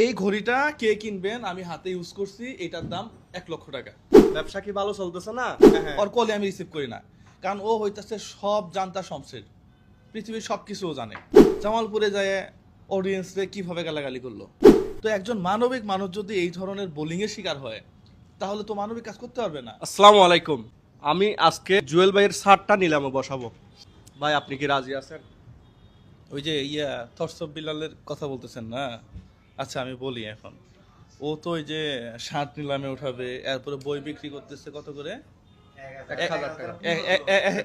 এই ঘড়িটা কে কিনবেন? আমি হাতে ইউজ করছি এটার দাম এক লক্ষ টাকা। ব্যবসা কি ভালো চলতেছে না? হ্যাঁ। ওর কলে আমি রিসিভ করি না। কারণ ও হইতাছে সব জানতা শমশের। পৃথিবীর সব কিছু ও জানে। জামালপুরে যায় অডিয়েন্সরে কীভাবে গালাগালি করল? তো একজন মানবিক মানুষ যদি এই ধরনের বোলিং এর শিকার হয় তাহলে তো মানবিক কাজ করতে পারবে না। আসসালামু আলাইকুম। আমি আজকে জুয়েল ভাইয়ের শার্টটা নিলামে বসাবো। ভাই আপনি কি রাজি আছেন? ওই যে ইয়া থরসব বিলালের কথা বলতেছেন না? আচ্ছা আমি বলি এখন। ও তো ওই যে শার্ট নিলামে উঠাবে এরপরে বই বিক্রি করতেছে কত করে?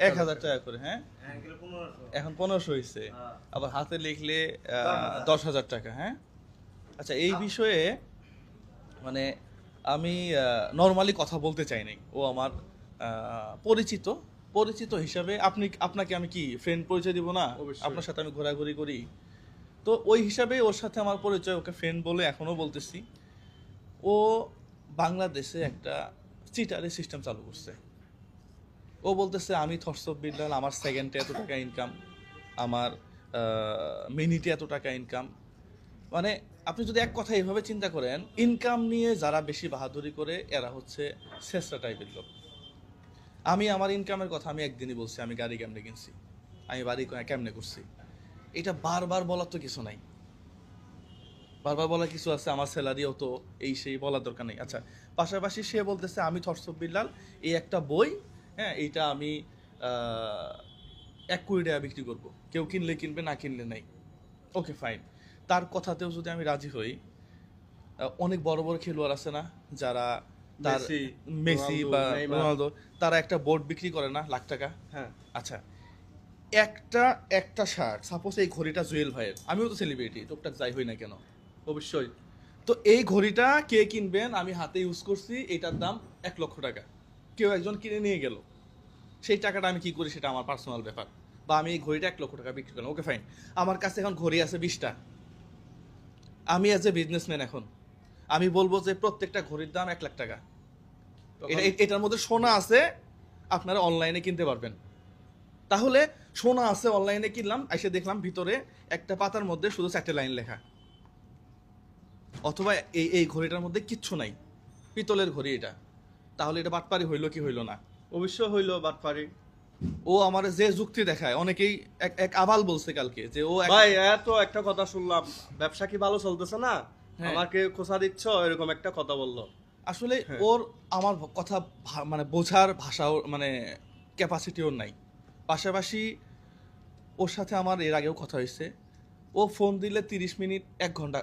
এক হাজার টাকা করে হ্যাঁ? এখন পনেরোশো হয়েছে আবার হাতে লিখলে দশ হাজার টাকা হ্যাঁ? আচ্ছা এই বিষয়ে মানে আমি নর্মালি কথা বলতে চাই নাই। ও আমার পরিচিত পরিচিত হিসাবে আপনি আপনাকে আমি কি ফ্রেন্ড পরিচয় দিব না? আপনার সাথে আমি ঘোরাঘুরি করি? তো ওই হিসাবেই ওর সাথে আমার পরিচয়, ওকে ফ্রেন্ড বলে এখনও বলতেছি। ও বাংলাদেশে একটা চিটারের সিস্টেম চালু করছে। ও বলতেছে, আমি থরসব বিল্লাল আমার সেকেন্ডে এত টাকা ইনকাম আমার মিনিটে এত টাকা ইনকাম মানে আপনি যদি এক কথা এইভাবে চিন্তা করেন ইনকাম নিয়ে যারা বেশি বাহাদুরি করে, এরা হচ্ছে শেষরা টাইপের লোক। আমি আমার ইনকামের কথা আমি একদিনই বলছি, আমি গাড়ি কেমনে কিনছি? আমি বাড়ি কেমনে করছি এটা বারবার বলার তো কিছু নাই। বারবার বলার কিছু আছে আমার স্যালারিও তো এই সেই বলার দরকার নেই। আচ্ছা পাশাপাশি সে বলতেছে আমি থরসব বিল্লাল এই একটা বই হ্যাঁ এইটা আমি এক কোটি টাকা বিক্রি করব। কেউ কিনলে কিনবে না কিনলে নাই। Okay fine. তার কথাতেও যদি আমি রাজি হই অনেক বড় বড় খেলোয়াড় আছে না যারা তার মেসি বা রোনালদো তারা একটা বোর্ড বিক্রি করে না লাখ টাকা? হ্যাঁ। আচ্ছা একটা একটা শার্ট সাপোজ এই ঘড়িটা জুয়েল ভাইয়ের। আমিও তো সেলিব্রিটি টুকটাক যাই হই না কেন? অবশ্যই। তো এই ঘড়িটা কে কিনবেন? আমি হাতে ইউজ করছি এটার দাম এক লক্ষ টাকা। কেউ একজন কিনে নিয়ে গেল। সেই টাকাটা আমি কি করি সেটা আমার পার্সোনাল ব্যাপার। বা আমি এই ঘড়িটা এক লক্ষ টাকা বিক্রি করলাম। ওকে ফাইন আমার কাছে এখন ঘড়ি আছে বিশটা। আমি অ্যাজ এ বিজনেসম্যান এখন। আমি বলব যে প্রত্যেকটা ঘড়ির দাম এক লাখ টাকা। এটা এটার মধ্যে সোনা আছে আপনারা অনলাইনে কিনতে পারবেন। তাহলে সোনা আছে অনলাইনে কিনলাম এসে দেখলাম ভিতরে একটা পাতার মধ্যে শুধু চারটে লাইন লেখা। অথবা এই এই ঘড়িটার মধ্যে কিচ্ছু নাই। পিতলের ঘড়ি এটা। তাহলে এটা বাটপারি হইল কি হইল না? অবশ্যই হইল বাটপারি। ও আমার যে যুক্তি দেখায় অনেকেই এক এক আবাল বলছে কালকে যে ও ভাই এত একটা কথা শুনলাম। ব্যবসা কি ভালো চলতেছে না? হ্যাঁ। আমাকে খোসা দিচ্ছ এরকম একটা কথা বলল। আসলে হ্যাঁ। ওর আমার কথা মানে বোঝার ভাষাও মানে ক্যাপাসিটি ওর নাই। পাশাপাশি ওর সাথে আমার এর আগেও কথা হয়েছে। ও ফোন দিলে তিরিশ মিনিট এক ঘণ্টা